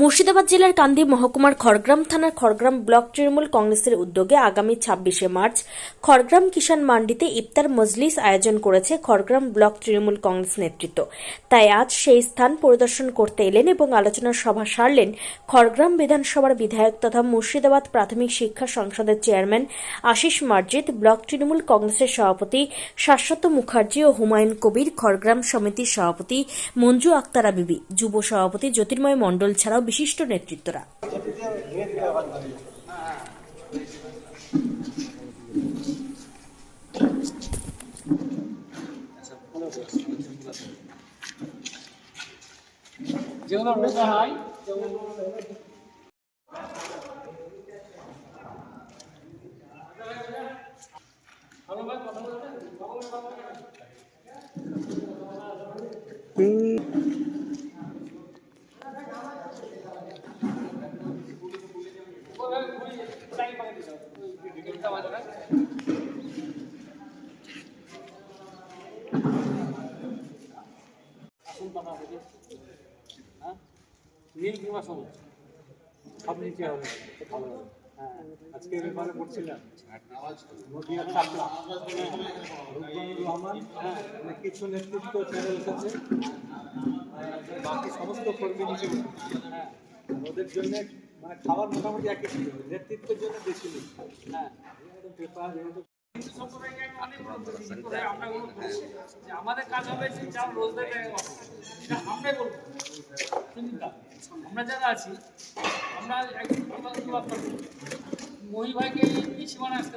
মুর্শিদাবাদ জেলার কান্দি মহকুমার খড়গ্রাম থানার খড়গ্রাম ব্লক তৃণমূল কংগ্রেসের উদ্যোগে আগামী ছাব্বিশে মার্চ খড়গ্রাম কিষাণ মান্ডিতে ইফতার মজলিস আয়োজন করেছে খড়গ্রাম ব্লক তৃণমূল কংগ্রেস নেতৃত্ব। তাই আজ সেই স্থান পরিদর্শন করতে এলেন এবং আলোচনা সভা সারলেন খড়গ্রাম বিধানসভার বিধায়ক তথা মুর্শিদাবাদ প্রাথমিক শিক্ষা সংসদের চেয়ারম্যান আশিস মার্জিত, ব্লক তৃণমূল কংগ্রেসের সভাপতি শাশ্বত মুখার্জি ও হুমায়ুন কবির, খড়গ্রাম সমিতির সভাপতি মঞ্জু আক্তারা বিবি যুব সভাপতি জ্যোতির্ময় মণ্ডল ছাড়াও বিশিষ্ট নেতৃত্বরা। যেগুলো রোজা হয় নীল কিংবা সবুজ সব নিচে হবে ভালো হবে হ্যাঁ। আজকে ব্যাপারে পড়ছিলাম হ্যাঁ কিছু নেতৃত্ব চ্যানেল বাকি সমস্ত ওদের জন্য মানে খাবার মোটামুটি একই ছিল, নেতৃত্বের জন্য বেশি নেই। হ্যাঁ আমাদের কাজ হবে যে আমরাই বলব আমরা যারা আছি, আমরা একদিন আমরা জবাব করব মহি ভাইকে এই সীমানা আসতে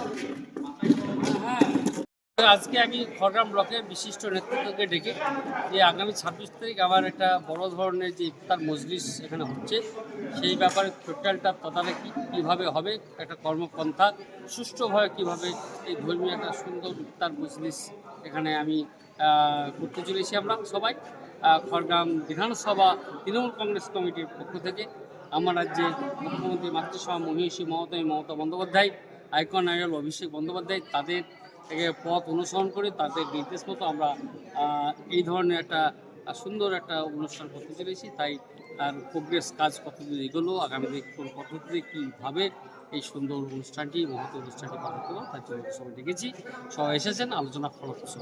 আজকে আমি খড়গ্রাম ব্লকে বিশিষ্ট নেতৃত্বকে ডেকে যে আগামী ছাব্বিশ তারিখ আমার একটা বড় ধরনের যে ইফতার মজলিস এখানে হচ্ছে, সেই ব্যাপারে টোটালটা তদারকি কীভাবে হবে, একটা কর্মপন্থা, সুষ্ঠুভাবে কীভাবে এই ধর্মীয় একটা সুন্দর ইফতার মজলিস এখানে আমি করতে চলেছি আমরা সবাই। খড়গ্রাম বিধানসভা তৃণমূল কংগ্রেস কমিটির পক্ষ থেকে আমার রাজ্যে মুখ্যমন্ত্রী, মাতৃসভা মহিষী মমতা মমতা বন্দ্যোপাধ্যায়, আইকন আইডল অভিষেক বন্দ্যোপাধ্যায়, তাদের থেকে পথ অনুসরণ করে তাদের নির্দেশ মতো আমরা এই ধরনের একটা সুন্দর একটা অনুষ্ঠান করতে চলেছি তাই তার প্রোগ্রেস কাজ কতদূর এগোলো, আগামী দিন কোন পদ্ধতিতে কীভাবে এই সুন্দর অনুষ্ঠানটি, মহৎ অনুষ্ঠানটি পালন করব তার জন্য সবাই দেখেছি সবাই এসেছেন, আলোচনা ফলপ্রসূ।